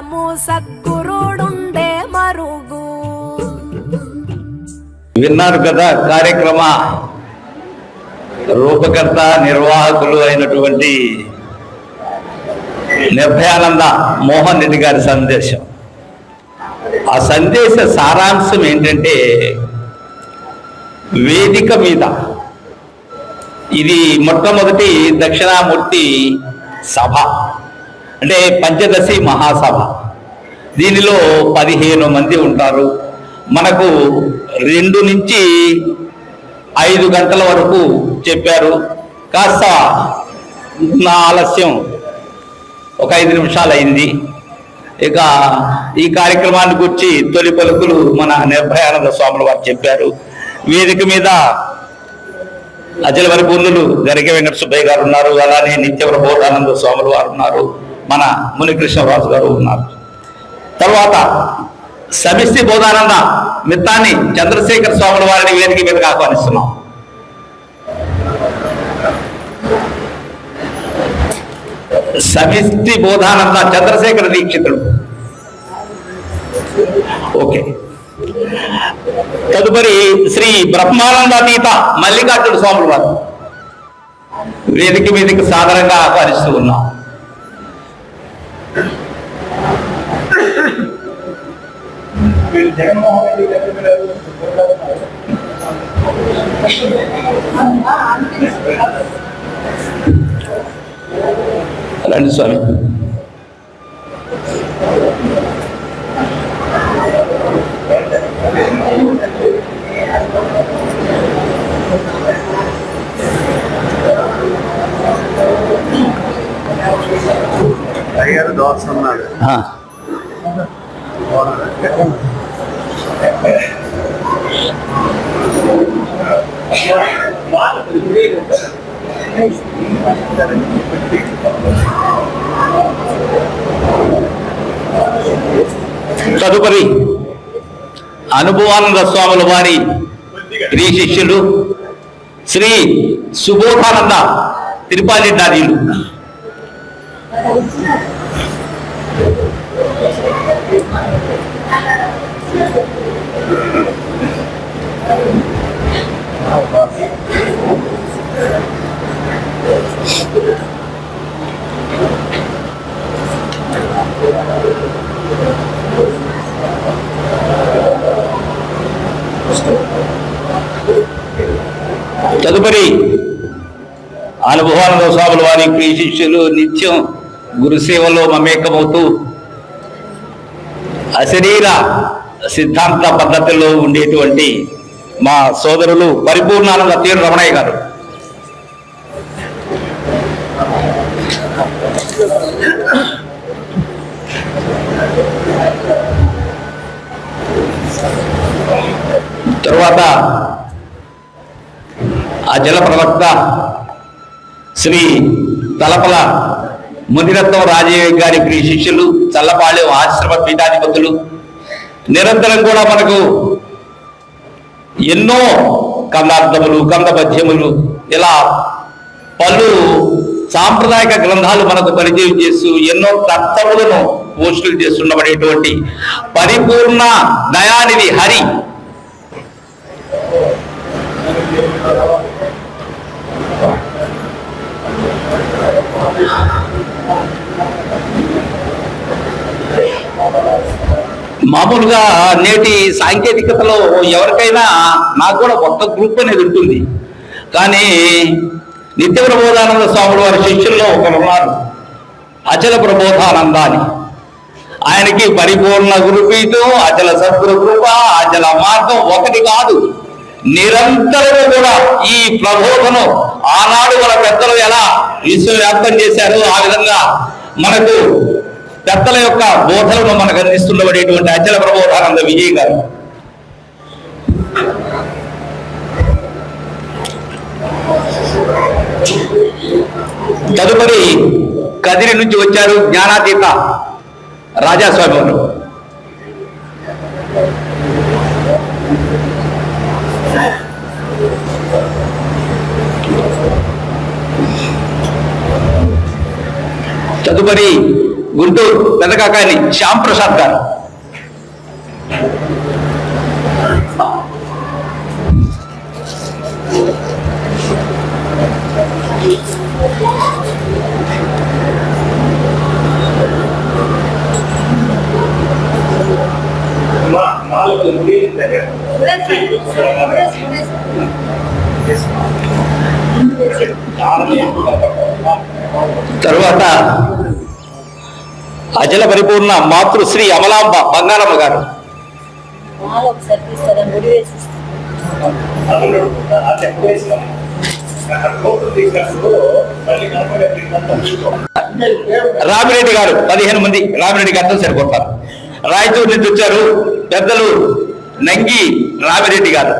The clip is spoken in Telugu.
కాలము సద్గురుడుండే మరుగు. విన్నారు కదా కార్యక్రమ. రూపకర్త నిర్వాహకులు అయినటువంటి నిర్భయానంద మోహన్ రెడ్డి గారి సందేశం. ఆ సందేశ సారాంశం ఏంటంటే వేదిక మీద ఇది మొట్టమొదటి దక్షిణామూర్తి సభ. అంటే పంచదశి మహాసభ. దీనిలో పదిహేను మంది ఉంటారు. మనకు రెండు నుంచి ఐదు గంటల వరకు చెప్పారు. కాస్త నా ఆలస్యం ఒక ఐదు నిమిషాలు అయింది. ఇక ఈ కార్యక్రమాన్ని గురించి తొలి పలుకులు మన నిర్భయానంద స్వాముల వారు చెప్పారు. వేదిక మీద అజలవరి పరిపూర్ణులు గరిక వెంకట సుబ్బయ్య గారు ఉన్నారు. అలానే నిత్యవర బోధానంద స్వాములు వారు ఉన్నారు. మన మునికృష్ణరాజు గారు ఉన్నారు. తర్వాత సమిష్టి బోధానంద మిత్తాన్ని చంద్రశేఖర స్వాముల వారిని వేదిక మీదకి ఆహ్వానిస్తున్నాం. సమిష్టి బోధానంద చంద్రశేఖర దీక్షితుడు. ఓకే. తదుపరి శ్రీ బ్రహ్మానందాతీత మల్లికార్జున స్వాముల వారు. వేదిక మీదకి సాధారణంగా ఆహ్వానిస్తూ ఉన్నాం. రండి స్వామి. అయ్యారు దోశ ఉన్నారు ఆ, తదుపరి అనుభవానంద స్వాముల వారి శ్రీ శిష్యులు శ్రీ సుబోధానంద తిరుపాలి నాదీలు తదుపరి అనుభవానంద స్వాముల వారి ప్రియ శిష్యులు నిత్యం గురుసేవలో మమేకమవుతూ అశరీర సిద్ధాంత పద్ధతిలో ఉండేటువంటి మా సోదరులు పరిపూర్ణానంద తీరు రమణయ్య గారు. తరువాత ఆ జల ప్రవక్త శ్రీ తలపల మునిరత్నం రాజయ్య గారి ప్రియ శిష్యులు చల్లపాళెం ఆశ్రమ పీఠాధిపతులు నిరంతరం కూడా మనకు ఎన్నో కందార్థములు కందపద్యములు ఇలా పలు సాంప్రదాయక గ్రంథాలు మనకు పరిచయం చేస్తూ ఎన్నో తత్వములను పోస్టులు చేస్తుండబడేటువంటి పరిపూర్ణ దయానిధి హరి. మామూలుగా నేటి సాంకేతికతలో ఎవరికైనా నాకు కూడా కొత్త గ్రూప్ అనేది ఉంటుంది. కానీ నిత్య ప్రబోధానంద స్వాముల వారి శిష్యుల్లో ఒకరు ఉన్నారు. అచల ప్రబోధానంద అని ఆయనకి పరిపూర్ణ గురుపీఠం అచల సద్గురు కృప అచల మార్గం ఒకటి కాదు. నిరంతరము కూడా ఈ ప్రబోధను ఆనాడు మన పెద్దలు ఎలా విశ్వవ్యాప్తం చేశారో ఆ విధంగా మనకు పెద్దల యొక్క బోధలను మనకు అందిస్తుండబడేటువంటి అచల ప్రబోధానంద విజయ్ గారు. తదుపరి కదిరి నుంచి వచ్చారు జ్ఞానాతీత రాజాస్వామి వారు తదుపరి గుంటూరు పెదకాకాని శ్యామ్ ప్రసాద్ గారు. తరువాత అజల పరిపూర్ణ మాతృశ్రీ అమలాంబ బంగారమ్మ గారు. రామిరెడ్డి గారు పదిహేను మంది రామిరెడ్డి గారితో సరిపోతారు. రాయచూరు నుంచి వచ్చారు పెద్దలు నంగి రామిరెడ్డి గారు.